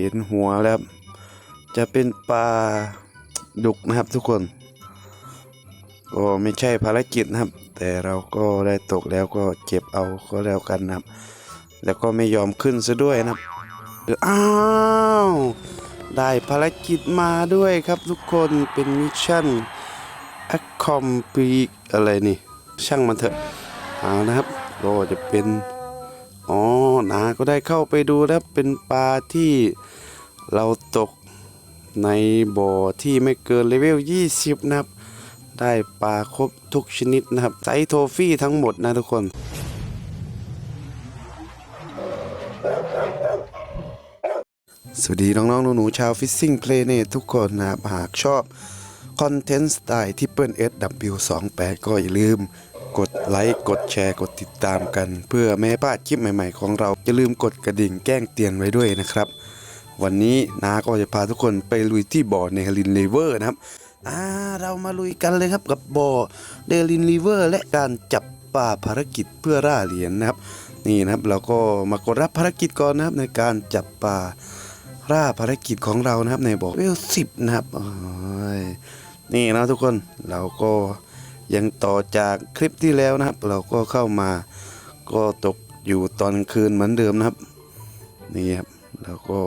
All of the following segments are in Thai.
เห็นหัวแล้วจะเป็นปลาดุกนะครับทุกคน ก็ไม่ใช่ภารกิจนะครับ แต่เราก็ได้ตกแล้วก็เก็บเอาก็แล้วกันนะครับ แล้วก็ไม่ยอมขึ้นซะด้วยนะครับอ้าวได้ภารกิจมาด้วยครับทุกคนเป็นมิชชั่น a c c o m p l e t อะไรนี่ ช่างมันเถอะเอานะครับก็จะเป็น อ๋อนาก็ได้เข้าไปดูแล้วเป็นปลาที่เราตกในบ่อที่ไม่เกินเลเวล 20 นะครับ ได้ปลาครบทุกชนิดนะครับไซส์โทฟี่ทั้งหมดนะทุกคนสวัสดีน้องๆหนูๆชาวฟิชซิ่งเพลเนทุกคนนะครับ หากชอบ คอนเทนต์สไตล์ที่เปิล SW28 ก็อย่าลืม กดไลค์ กดแชร์ กดติดตามกัน เพื่อไม่ให้พลาดคลิปใหม่ๆ ของเรา อย่าลืมกดกระดิ่งแจ้งเตือนไว้ด้วยนะครับ วันนี้นาก็จะพาทุกคนไปลุยที่บ่อเนฮลินเลเวอร์นะครับ อ่า เรามาลุยกันเลยครับกับบ่อเดลินเลเวอร์ และการจับปลาภารกิจเพื่อล่าเหรียญนะครับ นี่นะครับเราก็มากดรับภารกิจก่อนนะครับในการจับปลาล่าภารกิจของเรานะครับในบ่อเวลสิบนะครับนี่นะทุกคนเราก็ ยังต่อจากคลิปที่แล้วนะครับ เราก็เข้ามาก็ตกอยู่ตอนคืนเหมือนเดิมนะครับนี่ครับเราก็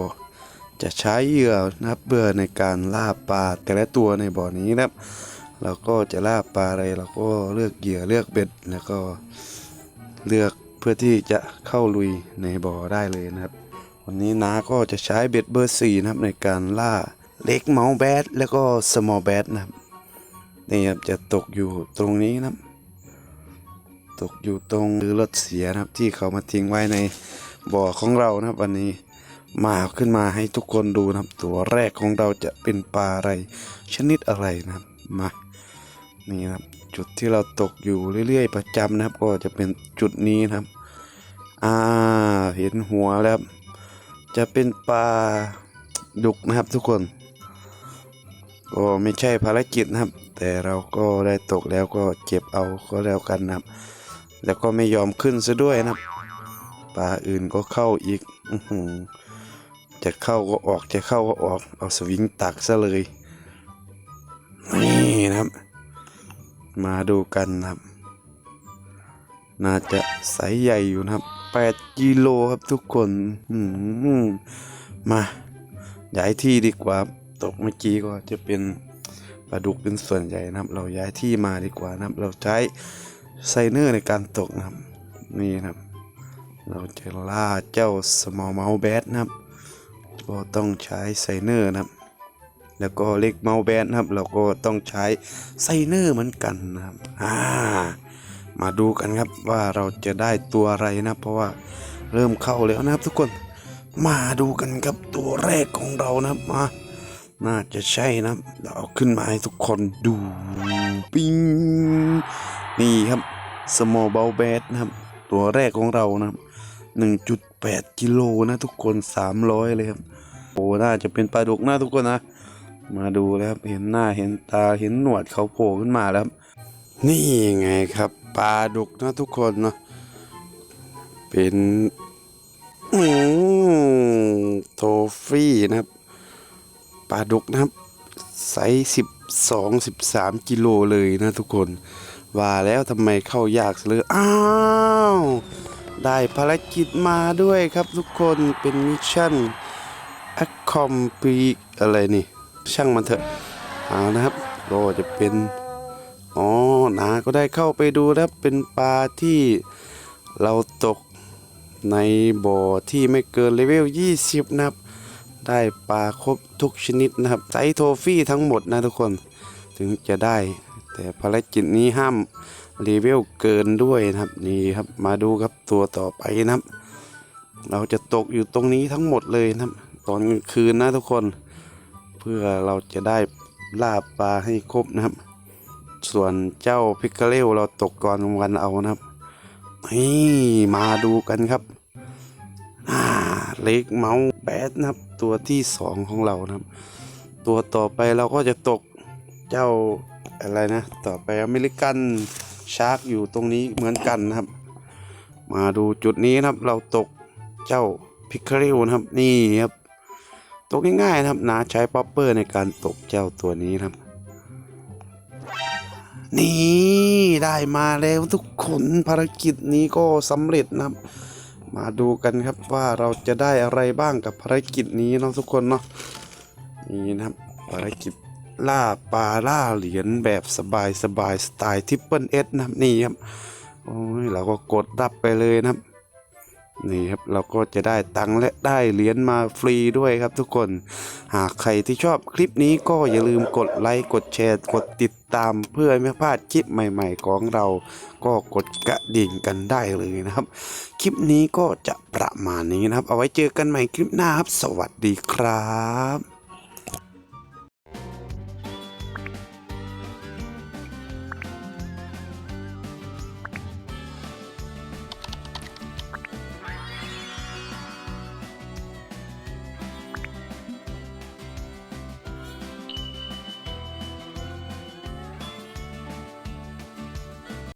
จะใช้เหยื่อนะครับเพื่อในการล่าปลาแต่ละตัวในบ่อนี้นะครับ เราก็จะล่าปลาอะไรเราก็เลือกเหยื่อเลือกเบ็ดแล้วก็เลือกเพื่อที่จะเข้าลุยในบ่อได้เลยนะครับ วันนี้น้าก็จะใช้เบ็ดเบอร์สี่นะครับในการล่าเล็กเมาส์แบดแล้วก็สมอลแบดนะครับ นี่ครับจะตกอยู่ตรงนี้นะครับตกอยู่ตรงหรือรถเสียนะครับที่เขามาทิ้งไว้ในบ่อของเรานะครับ วันนี้มาขึ้นมาให้ทุกคนดูนะครับ ตัวแรกของเราจะเป็นปลาอะไร ชนิดอะไรนะครับมานี่นะครับจุดที่เราตกอยู่เรื่อย ๆ ประจำนะครับ ก็จะเป็นจุดนี้นะครับ อ่าเห็นหัวแล้วจะเป็นปลาดุกนะครับทุกคนก็ไม่ใช่ภารกิจนะครับ แต่เราก็ได้ตกแล้วก็เก็บเอาก็แล้วกันนะครับ แล้วก็ไม่ยอมขึ้นซะด้วยนะครับปลาอื่นก็เข้าอีกอจะเข้าก็ออกจะเข้าก็ออกเอาสวิงตักซะเลยนี่นะครับ มาดูกันนะครับ น่าจะไซส์ใหญ่อยู่นะครับ8กิโลครับทุกคนมมาย้ายที่ดีกว่า ตกเมื่อกี้ก็จะเป็น ปลาดุกเป็นส่วนใหญ่นะครับ เราย้ายที่มาดีกว่านะครับ เราใช้ไซเนอร์ในการตกนะครับ นี่นะครับ เราจะล่าเจ้า small mouse bat นะครับ ก็ต้องใช้ไซเนอร์นะครับ แล้วก็เล็กเมาส์แบนนะครับ เราก็ต้องใช้ไซเนอร์เหมือนกันนะครับอ่ามาดูกันครับว่าเราจะได้ตัวอะไรนะเพราะว่าเริ่มเข้าแล้วนะครับทุกคนมาดูกันครับตัวแรกของเรานะครับมา น่าจะใช่นะเราเอาขึ้นมาให้ทุกคนดูปิ้งนี่ครับ small b o w b a t นะครับ ตัวแรกของเรานะครับ1.8กิโลนะทุกคน 300 เลยครับโอ้น่าจะเป็นปลาดุกนะทุกคนนะ มาดูแล้วครับเห็นหน้าเห็นตาเห็นหนวดเขาโผล่ขึ้นมาแล้วครับนี่ไงครับปลาดุกนะทุกคนเนาะเป็นอืมโทฟี่นะครับ ปลาดุกนะครับไซส์สิบสองสิบสามกิโลเลยนะทุกคน ว่าแล้วทำไมเข้ายากเลยอ้าว ได้ภารกิจมาด้วยครับทุกคนเป็นมิชชั่น a c c o m p l e t อะไรนี่ ช่างมันเถอะเอานะครับ ก็จะเป็นอ๋อนาก็ได้เข้าไปดูแล้วเป็นปลาที่เราตกในบ่อที่ไม่เกินเลเวล 20 นะครับ ได้ปลาครบทุกชนิดนะครับไซโทฟี่ทั้งหมดนะทุกคนถึงจะได้ แต่ภารกิจนี้ห้ามเลเวลเกินด้วยนะครับนี่ครับมาดูครับตัวต่อไปนะครับ เราจะตกอยู่ตรงนี้ทั้งหมดเลยนะครับ ตอนกลางคืนนะทุกคน เพื่อเราจะได้ล่าปลาให้ครบนะครับ ส่วนเจ้าพิกาเลลเราตกก่อนวันเอานะครับนี่มาดูกันครับอ่าเล็กเมาส์ ดนะครับ ตัวที่สองของเรานะครับ ตัวต่อไปเราก็จะตกเจ้าอะไรนะ ต่อไปอเมริกันชาร์กอยู่ตรงนี้เหมือนกันนะครับ มาดูจุดนี้นะครับ เราตกเจ้าพิกาเลลนะครับนี่ครับตกง่ายๆนะครับนาใช้ป๊อปเปอร์ในการตกเจ้าตัวนี้นะครับ นี่ได้มาแล้วทุกคนภารกิจนี้ก็สำเร็จนะครับ มาดูกันครับว่าเราจะได้อะไรบ้างกับภารกิจนี้เนาะทุกคนเนาะนี่นะครับภารกิจล่าปลาล่าเหรียญแบบสบายสบายสไตล์ทิปเปิลเอสนะครับนี่ครับโอ้ยเราก็กดรับไปเลยนะครับ นี่ครับเราก็จะได้ตังและได้เหรียญมาฟรีด้วยครับทุกคน หากใครที่ชอบคลิปนี้ก็อย่าลืมกดไลค์กดแชร์กดติดตามเพื่อไม่พลาดคลิปใหม่ ๆ ของเรา ก็กดกระดิ่งกันได้เลยนะครับ คลิปนี้ก็จะประมาณนี้นะครับ เอาไว้เจอกันใหม่คลิปหน้าครับ สวัสดีครับ